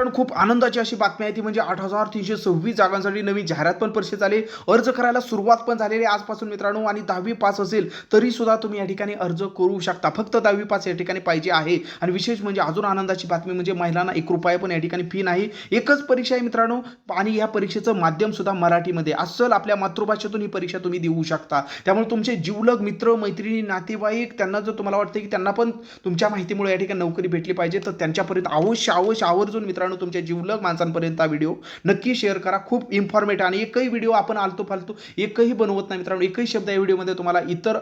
पण खूप आनंदाची अशी बातमी आहे ती म्हणजे आठ हजार तीनशे सव्वीस जागांसाठी नवीन जाहिरात पण परिषद झाले. अर्ज करायला सुरुवात पण झालेली आहे आजपासून मित्रांनो आणि दहावी पास असेल तरी सुद्धा तुम्ही या ठिकाणी अर्ज करू शकता. फक्त दहावी पास या ठिकाणी पाहिजे आहे. आणि विशेष म्हणजे अजून आनंदाची बातमी म्हणजे महिलांना एक रुपया पण या ठिकाणी फी नाही. एकच परीक्षा आहे मित्रांनो आणि या परीक्षेचं माध्यम सुद्धा मराठीमध्ये. अस्सल आपल्या मातृभाषेतून ही परीक्षा तुम्ही देऊ शकता. त्यामुळे तुमचे जीवलग मित्र मैत्रिणी नातेवाईक त्यांना जर तुम्हाला वाटतं की त्यांना पण तुमच्या माहितीमुळे या ठिकाणी नोकरी भेटली पाहिजे तर त्यांच्यापर्यंत अवश्य अवश्य आवर्जून मित्रांनो तुमच्या जिवलग माणसांपर्यंत हा व्हिडिओ नक्की शेअर करा. खूप इन्फॉर्मेटिव्ह आणि एकही व्हिडिओ आपण आलतो फालतू एकही बनवत नाही मित्रांनो. एकही शब्द या व्हिडिओमध्ये तुम्हाला इतर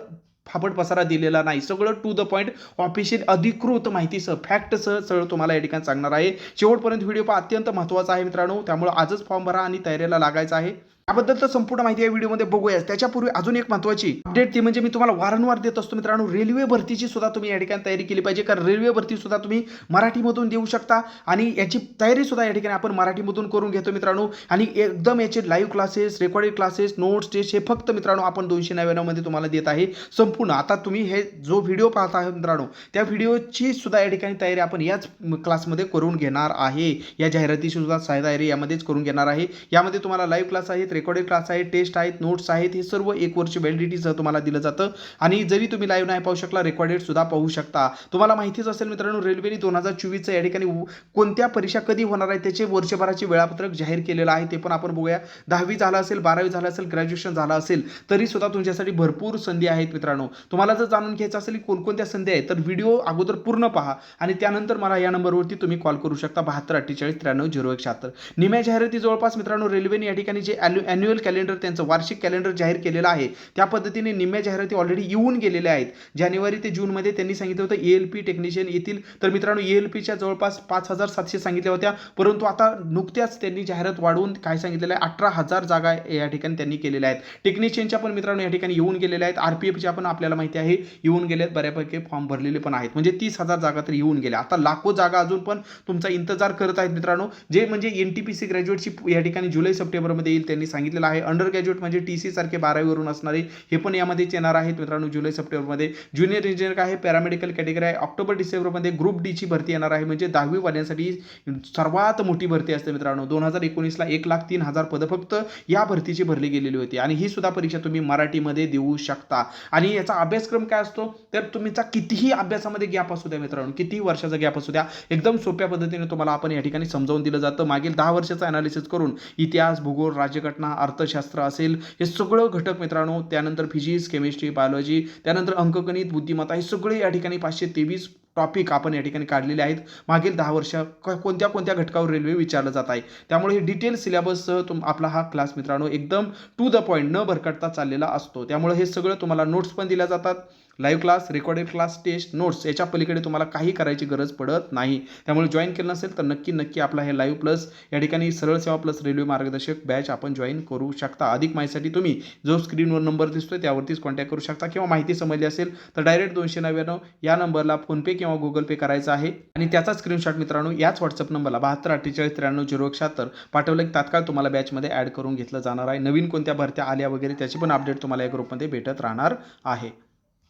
फापट पसारा दिलेला नाही. सगळं टू द पॉईंट ऑफिशियल अधिकृत माहितीसह फॅक्टसह सगळं तुम्हाला या ठिकाणी सांगणार आहे. शेवटपर्यंत व्हिडिओ पहा अत्यंत महत्त्वाचा आहे मित्रांनो. त्यामुळे आजच फॉर्म भरा आणि तयारीला लागायचा आहे. याबद्दल तर संपूर्ण माहिती या व्हिडिओमध्ये बघूया त्याच्यापूर्वी अजून एक महत्त्वाची अपडेट ती म्हणजे मी तुम्हाला वारंवार देत असतो मित्रांनो रेल्वे भरतीची सुद्धा तुम्ही या ठिकाणी तयारी केली पाहिजे. कारण रेल्वे भरती सुद्धा तुम्ही मराठीमधून देऊ शकता आणि याची तयारी सुद्धा या ठिकाणी आपण मराठीमधून करून घेतो मित्रांनो. आणि एकदम याचे live classes recorded classes notes test हे फक्त मित्रांनो आपण दोनशे नव्याण्णवमध्ये तुम्हाला देत आहे. संपूर्ण. आता तुम्ही हे जो व्हिडिओ पाहत आहे मित्रांनो त्या व्हिडिओची सुद्धा या ठिकाणी तयारी आपण याच क्लासमध्ये करून घेणार आहे. या जाहिरातीची सुद्धा तयारी यामध्येच करून घेणार आहे. यामध्ये तुम्हाला लाईव्ह क्लास आहेत रेकॉर्डेड क्लास आहेत टेस्ट आहेत नोट्स आहेत हे सर्व एक वर्ष व्हॅलिडिटीसह तुम्हाला दिलं जातं. आणि जरी तुम्ही लाईव्ह नाही पाहू शकला रेकॉर्डेड सुद्धा पाहू शकता. तुम्हाला माहितीच असेल मित्रांनो रेल्वेने दोन हजार चोवीसचं या ठिकाणी कोणत्या परीक्षा कधी होणार आहे त्याचे वर्षभराचे वेळापत्रक जाहीर केलेलं आहे ते पण आपण बघूया. दहावी झालं असेल बारावी झालं असेल ग्रॅज्युएशन झालं असेल तरी सुद्धा तुमच्यासाठी भरपूर संधी आहेत मित्रांनो. तुम्हाला जर जाणून घ्यायचं असेल की कोणकोणत्या संधी आहेत तर व्हिडिओ अगोदर पूर्ण पहा. आणि त्यानंतर मला या नंबरवरती तुम्ही कॉल करू शकता बहात्तर अठ्ठेचाळीस त्र्याण्णव झिरो एक शहात्तर. निम्या जाहिराती जवळपास मित्रांनो रेल्वेने या ठिकाणी जे ॲन्युअल कॅलेंडर त्यांचं वार्षिक कॅलेंडर जाहीर केलेलं आहे. त्या पद्धतीने निम्म्या जाहिराती ऑलरेडी येऊन गेलेल्या आहेत. जानेवारी ते जूनमध्ये त्यांनी सांगितलं होतं ए एल पी टेक्निशियन येतील. तर मित्रांनो ए एल पीच्या जवळपास पाच हजार सातशे सांगितल्या होत्या. परंतु आता नुकत्याच त्यांनी जाहिरात वाढवून काय सांगितलेलं आहे? अठरा हजार जागा या ठिकाणी त्यांनी केलेल्या आहेत. टेक्निशियनच्या पण मित्रांनो या ठिकाणी येऊन गेलेल्या आहेत. आर पी एफच्या पण आपल्याला माहिती आहे येऊन गेले आहेत बऱ्यापैकी फॉर्म भरलेले पण आहेत. म्हणजे तीस हजार जागा तर येऊन गेल्या. आता लाखो जागा अजून पण तुमचा इंतजार करत आहेत मित्रांनो. जे म्हणजे एन टी पी सी ग्रॅज्युएटची या ठिकाणी जुलै सप्टेंबरमध्ये येईल त्यांनी सांगितलेलं आहे. अंडर ग्रॅज्युएट म्हणजे टी सी सारखे बारावीवरून असणारे हे पण यामध्येच येणार आहेत मित्रांनो जुलै सप्टेंबरमध्ये. ज्युनियर इंजिनियर काय आहे? पॅरामेडिकल कॅटेगरी आहे. ऑक्टोबर डिसेंबरमध्ये ग्रुप डीची भरती येणार आहे. म्हणजे दहावीवाल्यांसाठी सर्वात मोठी भरती असते मित्रांनो. दोन हजार एकोणीसला एक लाख तीन हजार पदं फक्त या भरतीची भरली गेलेली होती. आणि ही सुद्धा परीक्षा तुम्ही मराठीमध्ये देऊ शकता. आणि याचा अभ्यासक्रम काय असतो? तर तुमचा कितीही अभ्यासामध्ये गॅप असू द्या मित्रांनो. कितीही वर्षाचा गॅप असू द्या. एकदम सोप्या पद्धतीने तुम्हाला आपण या ठिकाणी समजावून दिलं जातं. मागील दहा वर्षाचं अनालिसिस करून इतिहास भूगोल राज्यघटना अर्थशास्त्र असेल हे सगळं घटक मित्रांनो त्यानंतर फिजिक्स केमिस्ट्री बायोलॉजी त्यानंतर अंकगणित बुद्धिमत्ता हे सगळे या ठिकाणी पाचशे तेवीस टॉपिक आपण या ठिकाणी काढलेले आहेत. मागील दहा वर्ष कोणत्या कोणत्या घटकावर रेल्वे विचारलं जात आहे? त्यामुळे हे डिटेल सिलेबससह तुम आपला हा क्लास मित्रांनो एकदम टू द पॉईंट न भरकटता चाललेला असतो. त्यामुळे हे सगळं तुम्हाला नोट्स पण दिल्या जातात. Live class recorded class test notes याच्या पलीकडे तुम्हाला काही करायची गरज पडत नाही. त्यामुळे जॉईन केलं नसेल तर नक्की नक्की आपला हे लाईव्ह प्लस या ठिकाणी सरळ सेवा प्लस रेल्वे मार्गदर्शक बॅच आपण जॉईन करू शकता. अधिक माहितीसाठी तुम्ही जो स्क्रीनवर नंबर दिसतोय त्यावरतीच कॉन्टॅक्ट करू शकता. किंवा माहिती समजली असेल तर डायरेक्ट दोनशे नव्याण्णव या नंबरला फोनपे किंवा गुगल पे करायचा आहे. आणि त्याचा स्क्रीनशॉट मित्रांनो याच व्हॉट्सअप नंबरला बहात्तर अठ्ठेचाळीस त्र्याण्णव झिरो एक शहात्तर पाठवलं की तात्काळ तुम्हाला बॅचमध्ये ॲड करून घेतलं जाणार आहे. नवीन कोणत्या भरत्या आल्या वगैरे त्याची पण अपडेट तुम्हाला या ग्रुपमध्ये भेटत राहणार आहे.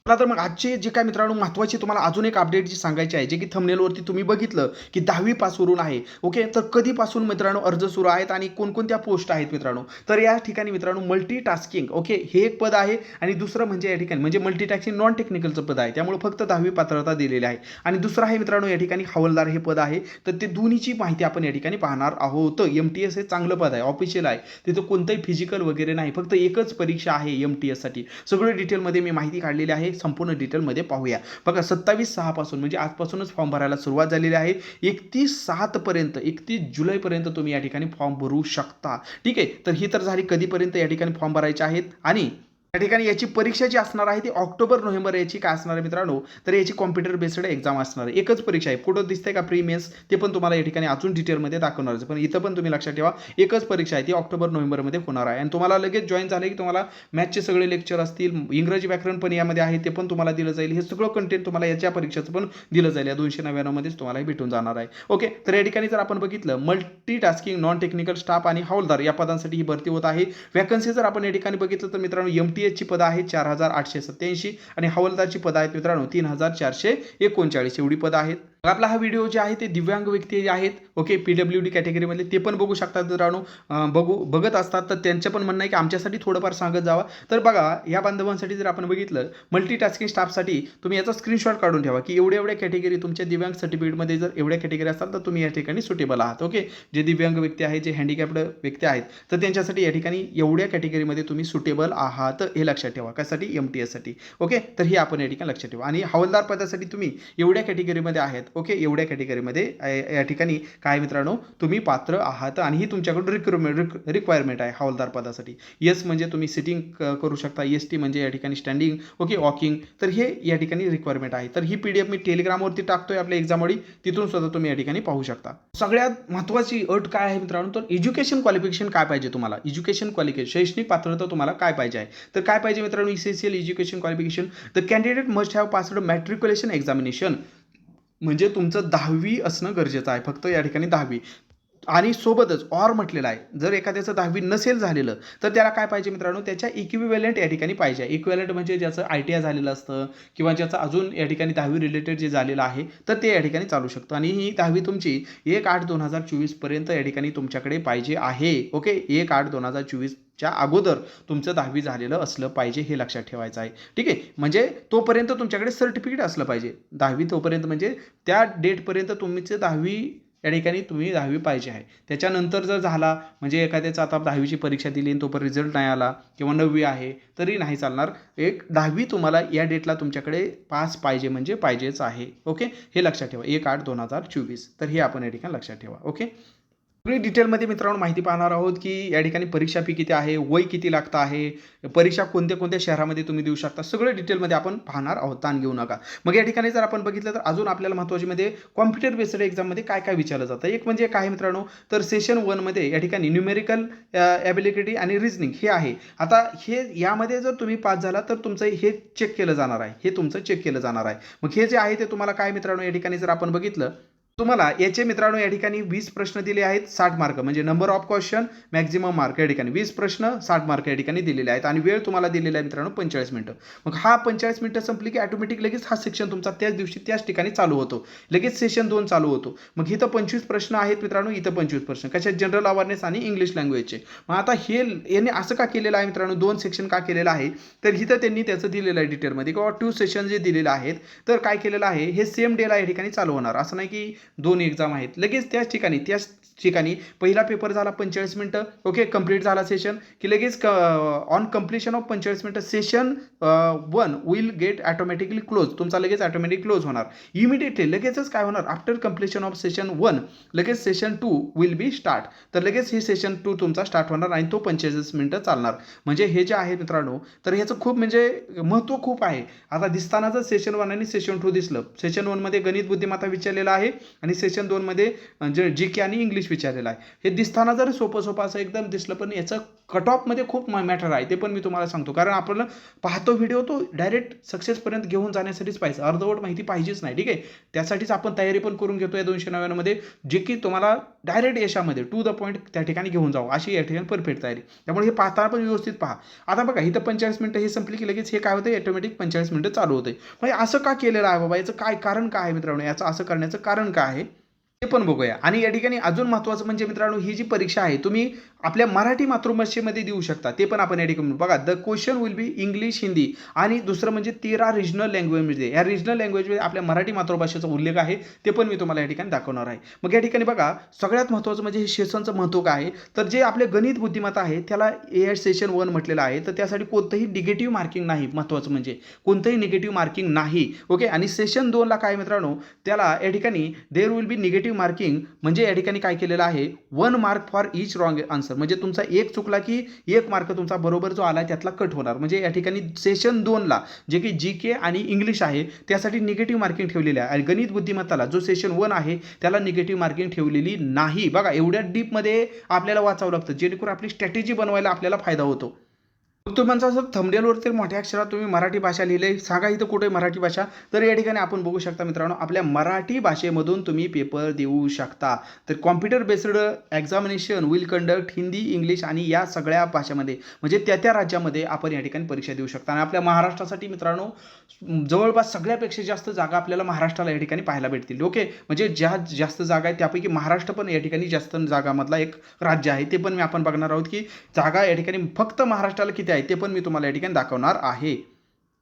चला तर मग आजचे जे काय मित्रांनो महत्त्वाची तुम्हाला अजून एक अपडेट जी सांगायची आहे जे की थंबनेलवरती तुम्ही बघितलं की दहावी पासवरून आहे ओके तर कधीपासून मित्रांनो अर्ज सुरू आहेत आणि कोणकोणत्या पोस्ट आहेत मित्रांनो? तर या ठिकाणी मित्रांनो मल्टी टास्किंग ओके हे एक पद आहे आणि दुसरं म्हणजे या ठिकाणी म्हणजे मल्टी टास्किंग नॉन टेक्निकलचं पद आहे. त्यामुळे फक्त दहावी पात्रता दिलेली आहे. आणि दुसरं आहे मित्रांनो या ठिकाणी हवालदार हे पद आहे. तर ते दोन्हीची माहिती आपण या ठिकाणी पाहणार आहोत. एम टी एस हे चांगलं पद आहे ऑफिशियल आहे. तिथं कोणतंही फिजिकल वगैरे नाही फक्त एकच परीक्षा आहे एम टी एससाठी सगळं डिटेलमध्ये मी माहिती काढलेली आहे. संपूर्ण डिटेलमध्ये पाहूया. बघा सत्तावीस सहापासून म्हणजे आजपासूनच फॉर्म भरायला सुरुवात झालेली आहे. एकतीस सातपर्यंत एकतीस जुलैपर्यंत तुम्ही या ठिकाणी फॉर्म भरू शकता. ठीक आहे? तर ही तर झाली कधीपर्यंत या ठिकाणी फॉर्म भरायचे आहेत? आणि या ठिकाणी याची परीक्षा जी असणार आहे ती ऑक्टोबर नोव्हेंबर याची काय असणार आहे मित्रांनो? तर याची कॉम्प्युटर बेस्ड एक्झाम असणार आहे. एकच परीक्षा आहे. फोटो दिसते का प्री मेन्स ते पण तुम्हाला या ठिकाणी अजून डिटेलमध्ये दाखवणार आहे. पण इथं पण तुम्ही लक्षात ठेवा एकच परीक्षा आहे ती ऑक्टोबर नोव्हेंबरमध्ये होणार आहे. आणि तुम्हाला लगेच जॉईन झाले की तुम्हाला मॅथचे सगळे लेक्चर असतील इंग्रजी व्याकरण पण यामध्ये आहे ते पण तुम्हाला दिलं जाईल. हे सगळं कंटेंट तुम्हाला याच्या परीक्षेचं पण दिलं जाईल. या दोनशे नव्याण्णवमध्येच तुम्हाला भेटून जाणार आहे. ओके तर या ठिकाणी जर आपण बघितलं multi tasking non technical staff आणि हौलदार या पदांसाठी ही भरती होत आहे. वॅकन्सी जर आपण या ठिकाणी बघितलं तर मित्रांनो एम टी पदं आहेत चार हजार आठशे सत्याऐंशी आणि हवालदारची पदं आहेत मित्रांनो तीन हजार चारशे एकोणचाळीस. एवढी पदं आहेत. आपला हा व्हिडिओ जे आहे ते दिव्यांग व्यक्ती जे आहेत ओके पी डब्ल्यू डी कॅटेगरीमधले ते पण बघू शकतात मित्रांनो बघू बघत असतात तर त्यांचं पण म्हणणं आहे की आमच्यासाठी थोडंफार सांगत जावा. तर बघा या बांधवांसाठी जर आपण बघितलं मल्टीटास्किंग स्टाफसाठी तुम्ही याचा स्क्रीनशॉट काढून ठेवा की एवढ्या एवढ्या कॅटेगरी तुमच्या दिव्यांग सर्टिफिकेटमध्ये जर एवढ्या कॅटेगरी असतात तर तुम्ही या ठिकाणी सुटेबल आहात ओके जे दिव्यांग व्यक्ती आहेत जे हँडिकॅप्ड व्यक्ती आहेत तर त्यांच्यासाठी या ठिकाणी एवढ्या कॅटेगरीमध्ये तुम्ही सुटेबल आहात हे लक्षात ठेवा. कशासाठी? एम टी एससाठी ओके तर हे आपण या ठिकाणी लक्षात ठेवा. आणि हवालदार पदासाठी तुम्ही एवढ्या कॅटेगरीमध्ये आहेत ओके एवढ्या कॅटेगरीमध्ये या ठिकाणी काय मित्रांनो तुम्ही पात्र आहात आणि ही तुमच्याकडून रिक्रुटमेंट रिक रिक्वायरमेंट आहे हवालदार पदासाठी. येस म्हणजे तुम्ही सिटिंग करू शकता. एस टी म्हणजे या ठिकाणी स्टँडिंग ओके वॉकिंग तर हे या ठिकाणी रिक्वायरमेंट आहे. तर ही पी डी एफ मी टेलिग्रामवरती टाकतोय आपल्या एक्झामवडी तिथून सुद्धा तुम्ही या ठिकाणी पाहू शकता. सगळ्यात महत्त्वाची अट काय आहे मित्रांनो? तर एज्युकेशन क्वालिफिकेशन काय पाहिजे तुम्हाला? एज्युकेशन क्वालिफिकेशन शैक्षणिक पात्रता तुम्हाला काय पाहिजे आहे? तर काय पाहिजे मित्रांनो? Essential education qualification the candidate must have passed matriculation examination म्हणजे तुमचं दहावी असणं गरजेचं आहे. फक्त या ठिकाणी दहावी. आणि सोबतच ऑर म्हटलेलं आहे. जर एखाद्याचं दहावी नसेल झालेलं तर त्याला काय पाहिजे मित्रांनो? त्याच्या इक्विव्हॅलेंट या ठिकाणी पाहिजे. इक्विव्हॅलेंट म्हणजे ज्याचं आय टी आय झालेलं असतं किंवा ज्याचं अजून या ठिकाणी दहावी रिलेटेड जे झालेलं आहे तर ते या ठिकाणी चालू शकतं. आणि ही दहावी तुमची एक आठ दोन हजार चोवीसपर्यंत या ठिकाणी तुमच्याकडे पाहिजे आहे. ओके? एक आठ दोन हजार चोवीसच्या अगोदर तुमचं दहावी झालेलं असलं पाहिजे हे लक्षात ठेवायचं आहे. ठीक आहे? म्हणजे तोपर्यंत तुमच्याकडे सर्टिफिकेट असलं पाहिजे. दहावी तोपर्यंत म्हणजे त्या डेटपर्यंत तुमचं दहावी या ठिकाणी तुम्ही दहावी पाहिजे आहे. त्याच्यानंतर जर झाला म्हणजे एखाद्याचा आता दहावीची परीक्षा दिली आणि तोपर्यंत रिझल्ट नाही आला किंवा नववी आहे तरी नाही चालणार. एक दहावी तुम्हाला या डेटला तुमच्याकडे पास पाहिजे म्हणजे पाहिजेच आहे. ओके हे लक्षात ठेवा. एक आठ दोन हजार चोवीस. तर हे आपण या ठिकाणी लक्षात ठेवा. ओके सगळी डिटेलमध्ये मित्रांनो माहिती पाहणार आहोत की या ठिकाणी परीक्षा फी किती आहे वय किती लागतं आहे परीक्षा कोणत्या कोणत्या शहरामध्ये तुम्ही देऊ शकता सगळं डिटेलमध्ये आपण पाहणार आहोत ताण घेऊ नका. मग या ठिकाणी जर आपण बघितलं तर अजून आपल्याला महत्त्वाची मध्ये कॉम्प्युटर बेस्ड एक्झाममध्ये काय काय विचारलं जातं. एक म्हणजे काय मित्रांनो तर सेशन वनमध्ये या ठिकाणी न्यूमेरिकल ॲबिलिटी आणि रिझनिंग हे आहे. आता हे यामध्ये जर तुम्ही पास झाला तर तुमचं हे चेक केलं जाणार आहे. हे तुमचं चेक केलं जाणार आहे. मग हे जे आहे ते तुम्हाला काय मित्रांनो या ठिकाणी जर आपण बघितलं तुम्हाला याचे मित्रांनो या ठिकाणी वीस प्रश्न दिले आहेत साठ मार्क. म्हणजे number of question maximum mark या ठिकाणी वीस प्रश्न साठ मार्क या ठिकाणी दिलेले आहेत. आणि वेळ तुम्हाला दिलेला आहे मित्रांनो पंचेचाळीस मिनिटं. मग हा पंचेचाळीस मिनिटं संपली की ऑटोमॅटिक लगेच हा सेक्शन तुमचा त्याच दिवशी त्याच ठिकाणी चालू होतो. लगेच सेशन दोन चालू होतो. मग इथं पंचवीस प्रश्न आहेत मित्रांनो इथं पंचवीस प्रश्न. कशा जनरल अवेअरनेस आणि इंग्लिश लँग्वेजचे मग आता हे याने असं का केलेलं आहे मित्रांनो? दोन सेक्शन का केलेलं आहे? तर इथं त्यांनी त्याचं दिलेलं आहे डिटेलमध्ये किंवा टू सेशन जे दिलेलं आहेत तर काय केलेलं आहे? हे सेम डेला या ठिकाणी चालू होणार. असं नाही की दोन एक्झाम आहेत. लगेच त्याच ठिकाणी त्याच ठिकाणी पहिला पेपर झाला पंचेचाळीस मिनटं ओके कंप्लीट झाला सेशन की लगेच क ऑन कम्प्लिशन ऑफ पंचेचाळीस मिनटं session one will get automatically close तुमचा लगेच ॲटोमॅटिक क्लोज होणार. इमिडिएटली लगेचच काय होणार? After completion of session one लगेच session two will be start तर लगेच हे सेशन टू तुमचा स्टार्ट होणार आणि तो पंचेचाळीस मिनटं चालणार. म्हणजे हे जे आहे मित्रांनो तर ह्याचं खूप म्हणजे महत्त्व खूप आहे. आता दिसताना जर सेशन वन आणि सेशन टू दिसलं सेशन वनमध्ये गणित बुद्धिमत्ता विचारलेला आहे. आणि सेशन दोनमध्ये जे जी के आणि इंग्लिश विचारलेलं आहे. हे दिसताना जर सोपं सोपं असं एकदम दिसलं पण याचं कट ऑफमध्ये खूप मॅटर आहे. ते पण मी तुम्हाला सांगतो. कारण आपण पाहतो व्हिडिओ तो डायरेक्ट सक्सेसपर्यंत घेऊन जाण्यासाठीच पाहिजे. अर्धवट माहिती पाहिजेच नाही ठीक आहे? त्यासाठीच आपण तयारी पण करून घेतो या दोनशे नव्याण्णवमध्ये जे की तुम्हाला डायरेक्ट यशामध्ये टू द पॉईंट त्या ठिकाणी घेऊन जाऊ. अशी या ठिकाणी परफेक्ट तयारी. त्यामुळे हे पाहताना पण व्यवस्थित पहा. आता बघा इथं पंचेचाळीस मिनटं हे संपली की लगेच हे काय होतं ऑटोमॅटिक पंचेचाळीस मिनटं चालू होते म्हणजे असं का केलेलं आहे बाबा? याचं काय कारण काय आहे मित्रांनो? याचं असं करण्याचं कारण काय? आहे ते पण बघूया. आणि या ठिकाणी अजून महत्त्वाचं म्हणजे मित्रांनो ही जी परीक्षा आहे तुम्ही आपल्या मराठी मातृभाषेमध्ये देऊ शकता. ते पण आपण या ठिकाणी बघा. The question will be English Hindi आणि दुसरं म्हणजे तेरा रिजनल लँग्वेजमध्ये या रिजनल लँग्वेजमध्ये आपल्या मराठी मातृभाषेचा उल्लेख आहे ते पण मी तुम्हाला या ठिकाणी दाखवणार आहे. मग या ठिकाणी बघा सगळ्यात महत्त्वाचं म्हणजे हे सेशनचं महत्त्व काय आहे? तर जे आपले गणित बुद्धिमत्ता आहे त्याला ए आय सेशन वन म्हटलेलं आहे. तर त्यासाठी कोणतंही निगेटिव्ह मार्किंग नाही महत्त्वाचं म्हणजे. कोणतंही निगेटिव्ह मार्किंग नाही. ओके आणि सेशन दोनला काय मित्रांनो? त्याला या ठिकाणी there will be negative marking म्हणजे या ठिकाणी काय केलेलं आहे? One mark for each wrong answer म्हणजे तुमचा एक चुकला की एक मार्क तुमचा बरोबर जो आला त्यातला कट होणार. म्हणजे या ठिकाणी सेशन दोनला जे की जी के आणि इंग्लिश आहे त्यासाठी निगेटिव्ह मार्किंग ठेवलेली आहे. आणि गणित बुद्धिमत्ताला जो सेशन वन आहे त्याला निगेटिव्ह मार्किंग ठेवलेली नाही. बघा एवढ्या डीपमध्ये आपल्याला वाचावं लागतं. जेणेकरून आपली स्ट्रॅटेजी बनवायला आपल्याला फायदा होतो. मग तुम्ही म्हणता सर मोठ्या अक्षरात तुम्ही मराठी भाषा लिहिले. सांगा इथं कुठे मराठी भाषा? तर या ठिकाणी आपण बघू शकता मित्रांनो आपल्या मराठी भाषेमधून तुम्ही पेपर देऊ शकता. तर computer based examination will conduct Hindi English आणि या सगळ्या भाषेमध्ये म्हणजे त्या त्या राज्यामध्ये आपण या ठिकाणी परीक्षा देऊ शकता. आणि आपल्या महाराष्ट्रासाठी मित्रांनो जवळपास सगळ्यापेक्षा जास्त जागा आपल्याला महाराष्ट्राला या ठिकाणी पाहायला भेटतील. ओके म्हणजे ज्या जास्त जागा आहेत त्यापैकी महाराष्ट्र पण या ठिकाणी जास्त जागामधला एक राज्य आहे. ते पण मी आपण बघणार आहोत की जागा या ठिकाणी फक्त महाराष्ट्राला किती आहे? ते पण मी तुम्हाला या ठिकाणी दाखवणार आहे.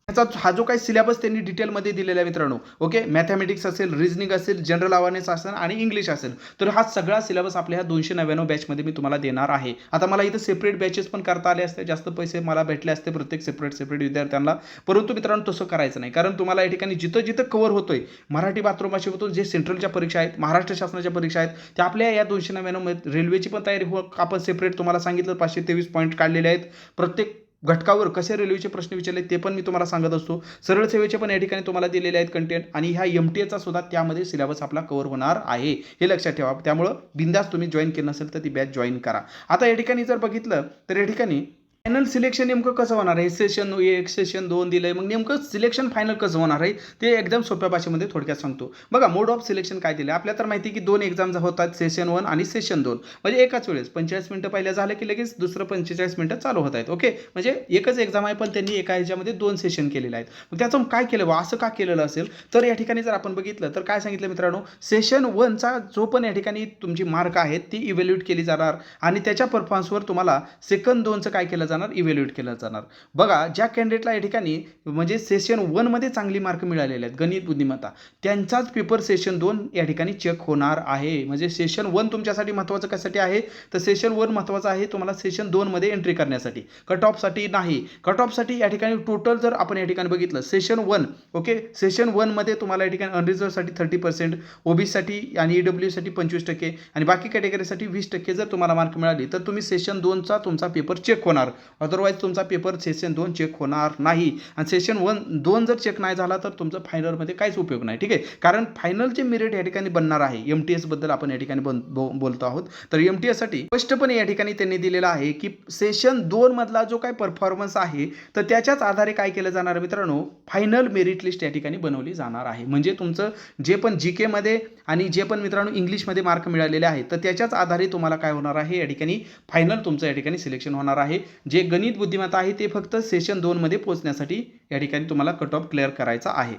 त्याचा हा जो काही सिलेबस त्यांनी डिटेलमध्ये दिलेला आहे मित्रांनो ओके मॅथमॅटिक्स असेल रिजनिंग असेल जनरल अवेअरनेस असेल आणि इंग्लिश असेल. तर हा सगळा सिलेबस आपल्या ह्या दोनशे नव्याण्णव बॅचमध्ये मी तुम्हाला देणार आहे. आता मला इथं सेपरेट बॅचेस पण करता आले असते जास्त पैसे मला भेटले असते प्रत्येक सेपरेट सेपरेट विद्यार्थ्यांना. परंतु मित्रांनो तसं करायचं नाही. कारण तुम्हाला या ठिकाणी जिथं जिथं कव्हर होतोय मराठी मातृभाषेतून जे सेंट्रलच्या परीक्षा आहेत महाराष्ट्र शासनाच्या परीक्षा आहेत त्या आपल्या या दोनशे नव्याण्णव रेल्वेची पण तयारी हो आपण सेपरेट तुम्हाला सांगितलं पाचशे तेवीस पॉईंट काढलेले आहेत. प्रत्येक घटकावर कसे रेल्वेचे प्रश्न विचारले ते पण मी तुम्हाला सांगत असतो. सरळ सेवेचे पण या ठिकाणी तुम्हाला दिलेले आहेत कंटेंट आणि ह्या एम टी एचा सुद्धा त्यामध्ये सिलेबस आपला कव्हर होणार आहे. हे लक्षात ठेवा. त्यामुळं बिंदास तुम्ही जॉईन केलं नसेल तर ती बॅच जॉईन करा. आता या ठिकाणी जर बघितलं तर या ठिकाणी फायनल सिलेक्शन नेमकं कसं होणार आहे? सेशन एक सेशन दोन दिलं आहे मग नेमकं सिलेक्शन फायनल कसं होणार आहे? ते एकदम सोप्या भाषेमध्ये थोडक्यात सांगतो. बघा मोड ऑफ सिलेक्शन काय दिलं आपल्याला तर माहिती की दोन एक्झाम होतात सेशन वन आणि सेशन दोन. म्हणजे एकाच वेळेस. पंचेचाळीस मिनटं पहिल्या झालं की लगेच दुसरं पंचेचाळीस मिनटं चालू होत आहेत. ओके म्हणजे एकच एक्झाम आहे पण त्यांनी एका ह्याच्यामध्ये दोन सेशन केलेले आहेत. मग त्याचं काय केलं? बा असं का केलेलं असेल? तर या ठिकाणी जर आपण बघितलं तर काय सांगितलं मित्रांनो? सेशन वनचा जो पण या ठिकाणी तुमची मार्क आहेत ती इव्हॅल्युएट केली जाणार. आणि त्याच्या परफॉर्मन्सवर तुम्हाला सेकंड दोनचं काय केलं जाणार? इव्हॅल्युएट केलं जाणार. बघा ज्या कॅन्डिडेटला या ठिकाणी म्हणजे सेशन वनमध्ये चांगली मार्क मिळालेले आहेत गणित बुद्धिमत्ता त्यांचाच पेपर सेशन दोन या ठिकाणी चेक होणार आहे. म्हणजे सेशन वन तुमच्यासाठी महत्त्वाचं कशासाठी आहे? तर सेशन वन महत्त्वाचं आहे तुम्हाला सेशन दोनमध्ये एंट्री करण्यासाठी. कट ऑफसाठी नाही. कट ऑफसाठी या ठिकाणी टोटल जर आपण या ठिकाणी बघितलं सेशन वन ओके सेशन वनमध्ये तुम्हाला या ठिकाणी अनरिझर्वसाठी थर्टी पर्सेंट ओबीसाठी आणि ई डब्ल्यूसाठी पंचवीस टक्के आणि बाकी कॅटेगरीसाठी वीस टक्के जर तुम्हाला मार्क मिळाली तर तुम्ही सेशन दोनचा तुमचा पेपर चेक होणार. अदरवाईज तुमचा पेपर सेशन दोन चेक होणार नाही. आणि सेशन वन दोन जर चेक नाही झाला तर तुमचं फायनलमध्ये काहीच उपयोग नाही. ठीक आहे? कारण फायनलचे मेरिट या ठिकाणी बनणार आहे. एम टी एसबद्दल आपण या ठिकाणी बन बोलतो आहोत. तर एम टी एससाठी स्पष्टपणे या ठिकाणी त्यांनी दिलेलं आहे की सेशन दोनमधला जो काय परफॉर्मन्स आहे तर त्याच्याच आधारे काय केलं जाणार मित्रांनो? फायनल मेरिट लिस्ट या ठिकाणी बनवली जाणार आहे. म्हणजे तुमचं जे पण जी केमध्ये आणि जे पण मित्रांनो इंग्लिशमध्ये मार्क मिळालेले आहेत तर त्याच्याच आधारे तुम्हाला काय होणार आहे? या ठिकाणी फायनल तुमचं या ठिकाणी सिलेक्शन होणार आहे. जे जे गणित बुद्धिमत्ता आहे ते फक्त सेशन दोनमध्ये पोहोचण्यासाठी या ठिकाणी तुम्हाला कट ऑफ क्लिअर करायचा आहे.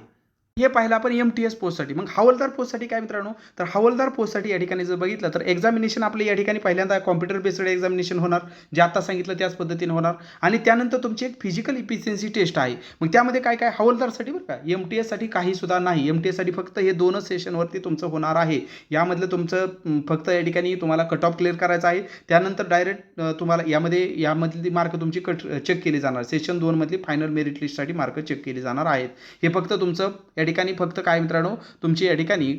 हे पाहिलं आपण एम टी एस पोस्टसाठी. मग हवालदार पोस्टसाठी काय मित्रांनो? तर हवालदार पोस्टसाठी या ठिकाणी जर बघितलं तर एक्झामिनेशन आपलं या ठिकाणी पहिल्यांदा कॉम्प्युटर बेस्ड एक्झामिनेशन होणार. जे आता सांगितलं त्याच पद्धतीने होणार. आणि त्यानंतर तुमची एक फिजिकल इफिशियन्सी टेस्ट आहे. मग त्यामध्ये काय काय? हवालदारसाठी बरं का? एम टी एससाठी काही सुद्धा नाही. एम टी एससाठी फक्त हे दोनच सेशनवरती तुमचं होणार आहे. यामधलं तुमचं फक्त या ठिकाणी तुम्हाला कट ऑफ क्लिअर करायचं आहे. त्यानंतर डायरेक्ट तुम्हाला यामध्ये यामधली मार्क तुमची कट चेक केली जाणार. सेशन दोनमधली फायनल मेरिट लिस्टसाठी मार्क चेक केली जाणार आहेत. हे फक्त तुमचं या ठिकाणी फक्त काय मित्रांनो तुमची या ठिकाणी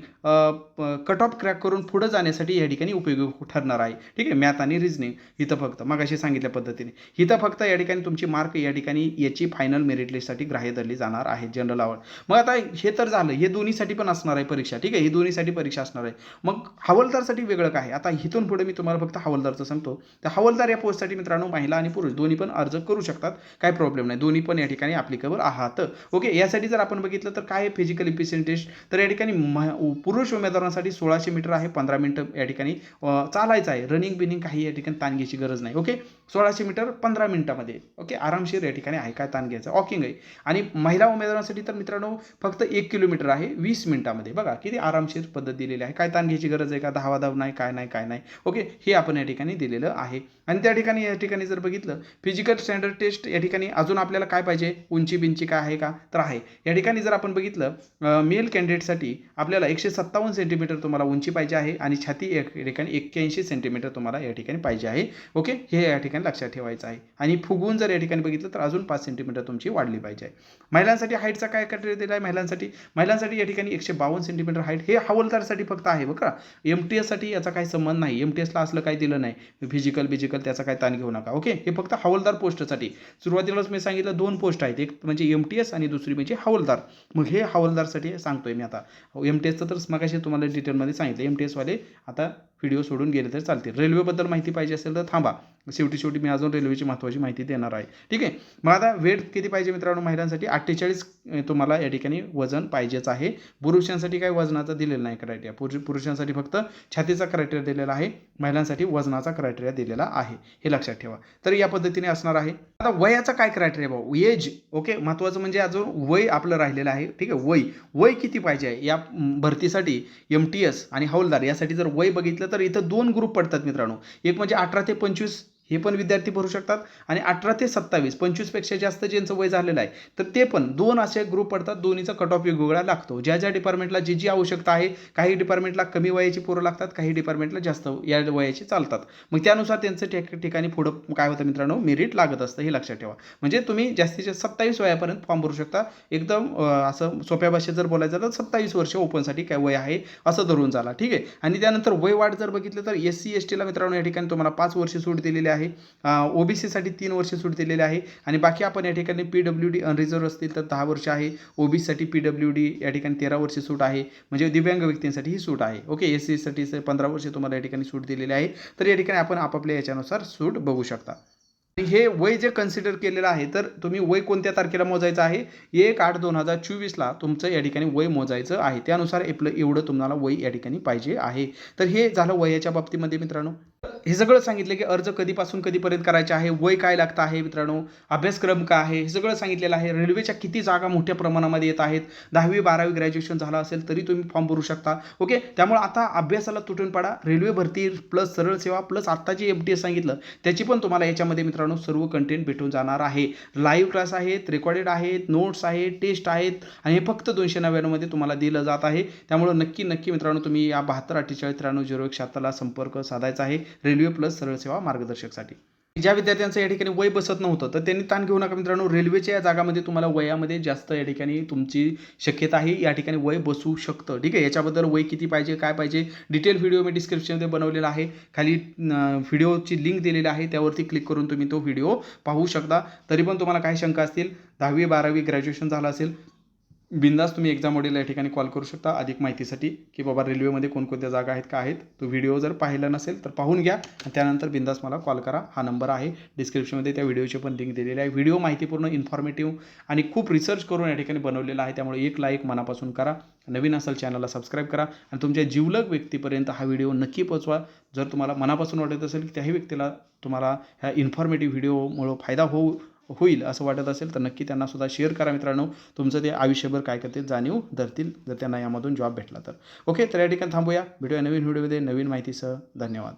कट ऑफ क्रॅक करून पुढं जाण्यासाठी या ठिकाणी उपयोगी ठरणार आहे. ठीक आहे? मॅथ आणि रिझनिंग इथं फक्त मग अशी सांगितल्या पद्धतीने. इथं फक्त या ठिकाणी तुमची मार्क या ठिकाणी याची फायनल मेरिट लिस्टसाठी ग्राह्य धरली जाणार आहे जनरल आवड मग आता हे तर झालं हे दोन्हीसाठी पण असणार आहे परीक्षा. ठीक आहे? हे दोन्हीसाठी परीक्षा असणार आहे. मग हवालदारसाठी वेगळं काय? आहे? आता इथून पुढे मी तुम्हाला फक्त हवालदारचं सांगतो. तर हवालदार या पोस्टसाठी मित्रांनो महिला आणि पुरुष दोन्ही पण अर्ज करू शकतात. काय प्रॉब्लेम नाही. दोन्ही पण या ठिकाणी ॲप्लिकेबल आहात. ओके? यासाठी जर आपण बघितलं तर काय फिजिकल इफिशियन टेस्ट तर या ठिकाणी मह पुरुष उमेदवारांसाठी सोळाशे मीटर आहे पंधरा मिनटं या ठिकाणी चालायचं आहे. रनिंग बिनिंग काही या ठिकाणी ताण घ्यायची गरज नाही ओके सोळाशे मीटर पंधरा मिनिटामध्ये ओके आरामशीर या ठिकाणी आहे काय ताण घ्यायचं? वॉकिंग आहे. आणि महिला उमेदवारांसाठी तर मित्रांनो फक्त एक किलोमीटर आहे वीस मिनिटामध्ये बघा किती आरामशीर पद्धत दिलेली आहे. काय ताण घ्यायची गरज आहे का? धावा धाव नाही काय नाही काय नाही. ओके हे आपण या ठिकाणी दिलेलं आहे. आणि त्या ठिकाणी या ठिकाणी जर बघितलं फिजिकल स्टँडर्ड टेस्ट या ठिकाणी अजून आपल्याला काय पाहिजे? उंची बिंची काय आहे का? तर आहे. या ठिकाणी जर आपण बघितलं मेल कॅन्डिडेटसाठी आपल्याला एकशे सत्तावन्न सेंटीमीटर तुम्हाला उंची पाहिजे आहे आणि छाती या ठिकाणी एक्क्याऐंशी सेंटीमीटर तुम्हाला या ठिकाणी पाहिजे आहे. ओके हे या ठिकाणी लक्षात ठेवायचं आहे. आणि फुगवून जर या ठिकाणी बघितलं तर अजून पाच सेंटीमीटर तुमची वाढली पाहिजे आहे. महिलांसाठी हाईटचा काय क्रायटेरिया दिला आहे महिलांसाठी? महिलांसाठी या ठिकाणी एकशे बावन्न सेंटीमीटर हाईट हे हवलदारसाठी फक्त आहे बघा एम टी एससाठी याचा काही संबंध नाही. एम टी एसला असलं काही दिलं नाही. फिजिकल बिजिकल त्याचा काही ताण घेऊ नका. ओके हे फक्त हवलदार पोस्टसाठी सुरुवातीलाच मी सांगितलं दोन पोस्ट आहेत. एक म्हणजे एम टी एस आणि दुसरी म्हणजे हवालदार. मग हे हवालदारसाठी सांगतोय मी आता. एम टी एसचं तर मगाशी तुम्हाला डिटेलमध्ये सांगितलं. एम टी एसवाले आता व्हिडिओ सोडून गेले तर चालतील. रेल्वेबद्दल माहिती पाहिजे असेल तर थांबा. शेवटी शेवटी मी अजून रेल्वेची महत्त्वाची माहिती देणार आहे. ठीक आहे? मग आता वेट किती पाहिजे मित्रांनो महिलांसाठी? अठ्ठेचाळीस तुम्हाला या ठिकाणी वजन पाहिजेच आहे. पुरुषांसाठी काही वजनाचा दिलेला नाही क्रायटेरिया पुरुष पुरुषांसाठी फक्त छातीचा क्रायटेरिया दिलेला आहे. महिलांसाठी वजनाचा क्रायटेरिया दिलेला आहे. हे लक्षात ठेवा. तर या पद्धतीने असणार आहे. आता वयाचा काय क्रायटेरिया भाऊ? एज ओके महत्त्वाचं म्हणजे अजून वय आपलं राहिलेलं आहे. ठीक आहे? वय वय किती पाहिजे आहे या भरतीसाठी एम टी एस आणि हौलदार यासाठी जर वय बघितलं तर इथं दोन ग्रुप पडतात मित्रांनो. एक म्हणजे अठरा ते पंचवीस हे पण विद्यार्थी भरू शकतात. आणि अठरा ते सत्तावीस पंचवीसपेक्षा जास्त ज्यांचं वय झालेलं आहे तर ते पण दोन असे ग्रुप पडतात. दोन्हीचा कट ऑफ वेगवेगळा लागतो. ज्या ज्या डिपार्टमेंटला जी जी आवश्यकता आहे काही डिपार्टमेंटला कमी वयाची पोरं लागतात काही डिपार्टमेंटला जास्त या वयाची चालतात. मग त्यानुसार त्यांचं ठिक ठिकाणी पुढं काय होतं मित्रांनो? मेरिट लागत असतं हे लक्षात ठेवा. म्हणजे तुम्ही जास्तीत जास्त सत्तावीस वयापर्यंत फॉर्म भरू शकता. एकदम असं सोप्या भाषेत जर बोलायचं तर सत्तावीस वर्ष ओपनसाठी काय वय आहे असं धरून झाला ठीक आहे? आणि त्यानंतर वय वाढ जर बघितलं तर एस सी एस टीला मित्रांनो या ठिकाणी तुम्हाला पाच वर्ष सूट दिलेली आहे. ओबीसीसाठी तीन वर्ष सूट दिलेली आहे. आणि बाकी आपण या ठिकाणी पी डब्ल्यू डी अनरिझर्व असतील तर दहा वर्ष आहे. ओबीसीसाठी पी डब्ल्यू डी या ठिकाणी तेरा वर्ष सूट आहे. म्हणजे दिव्यांग व्यक्तींसाठी ही सूट आहे. ओके एस सीसाठी पंधरा वर्ष तुम्हाला या ठिकाणी सूट दिलेली आहे. तर या ठिकाणी आपण आपापल्या याच्यानुसार सूट बघू शकता. आणि हे वय जे कन्सिडर केलेलं आहे तर तुम्ही वय कोणत्या तारखेला मोजायचं आहे? एक आठ दोन हजार चोवीसला तुमचं या ठिकाणी वय मोजायचं आहे. त्यानुसार आपलं एवढं तुम्हाला वय या ठिकाणी पाहिजे आहे. तर हे झालं वयाच्या बाबतीमध्ये मित्रांनो. हे सगळं सांगितलं की अर्ज कधीपासून कधीपर्यंत करायचे आहे वय काय लागतं आहे मित्रांनो अभ्यासक्रम काय आहे हे सगळं सांगितलेलं आहे. रेल्वेच्या किती जागा मोठ्या प्रमाणामध्ये येत आहेत दहावी बारावी ग्रॅज्युएशन झालं असेल तरी तुम्ही फॉर्म भरू शकता. ओके त्यामुळे आता अभ्यासाला तुटून पडा. रेल्वे भरती प्लस सरळ सेवा प्लस आत्ताची एम टी एस सांगितलं त्याची पण तुम्हाला याच्यामध्ये मित्रांनो सर्व कंटेंट भेटून जाणार आहे. लाईव्ह क्लास आहेत रेकॉर्डेड आहेत नोट्स आहेत टेस्ट आहेत आणि हे फक्त दोनशे नव्याण्णवमध्ये तुम्हाला दिलं जात आहे. त्यामुळे नक्की नक्की मित्रांनो तुम्ही या बहात्तर अठ्ठेचाळीस त्र्याण्णव झिरो एक शहात्तरला संपर्क साधायचा आहे. रेल्वे प्लस सरळ सेवा मार्गदर्शकसाठी. ज्या विद्यार्थ्यांचं या ठिकाणी वय बसत नव्हतं तर त्यांनी ताण घेऊ नका मित्रांनो. रेल्वेच्या या जागामध्ये तुम्हाला वयामध्ये जास्त या ठिकाणी तुमची शक्यता आहे. या ठिकाणी वय बसू शकतं. ठीक आहे? याच्याबद्दल वय किती पाहिजे काय पाहिजे डिटेल व्हिडिओ मी डिस्क्रिप्शनमध्ये बनवलेला आहे. खाली व्हिडिओची लिंक दिलेली आहे. त्यावरती क्लिक करून तुम्ही तो व्हिडिओ पाहू शकता. तरी पण तुम्हाला काही शंका असतील दहावी बारावी ग्रॅज्युएशन झालं असेल बिंदास तुम्ही एक्झाम मॉडेल या ठिकाणी कॉल करू शकता. अधिक माहितीसाठी की बाबा रेल्वेमध्ये कोणकोणत्या जागा आहेत का आहेत. तो व्हिडिओ जर पाहिला नसेल तर पाहून घ्या. आणि त्यानंतर बिंदास मला कॉल करा. हा नंबर आहे. डिस्क्रिप्शनमध्ये त्या व्हिडिओची पण लिंक दिलेली आहे. व्हिडिओ माहितीपूर्ण इन्फॉर्मेटिव्ह आणि खूप रिसर्च करून या ठिकाणी बनवलेला आहे. त्यामुळे एक लाईक मनापासून करा. नवीन असेल चॅनलला सबस्क्राईब करा. आणि तुमच्या जिवलग व्यक्तीपर्यंत हा व्हिडिओ नक्की पोचवा जर तुम्हाला मनापासून वाटत असेल की त्याही व्यक्तीला तुम्हाला ह्या इन्फॉर्मेटिव्ह व्हिडिओमुळं फायदा होऊ होईल असं वाटत असेल तर नक्की त्यांना सुद्धा शेअर करा मित्रांनो. तुमचं ते आयुष्यभर काय करतील जाणीव धरतील जर त्यांना यामधून जॉब भेटला तर. ओके तर या ठिकाणी थांबूया. भेटूया नवीन व्हिडिओमध्ये नवीन माहितीसह धन्यवाद.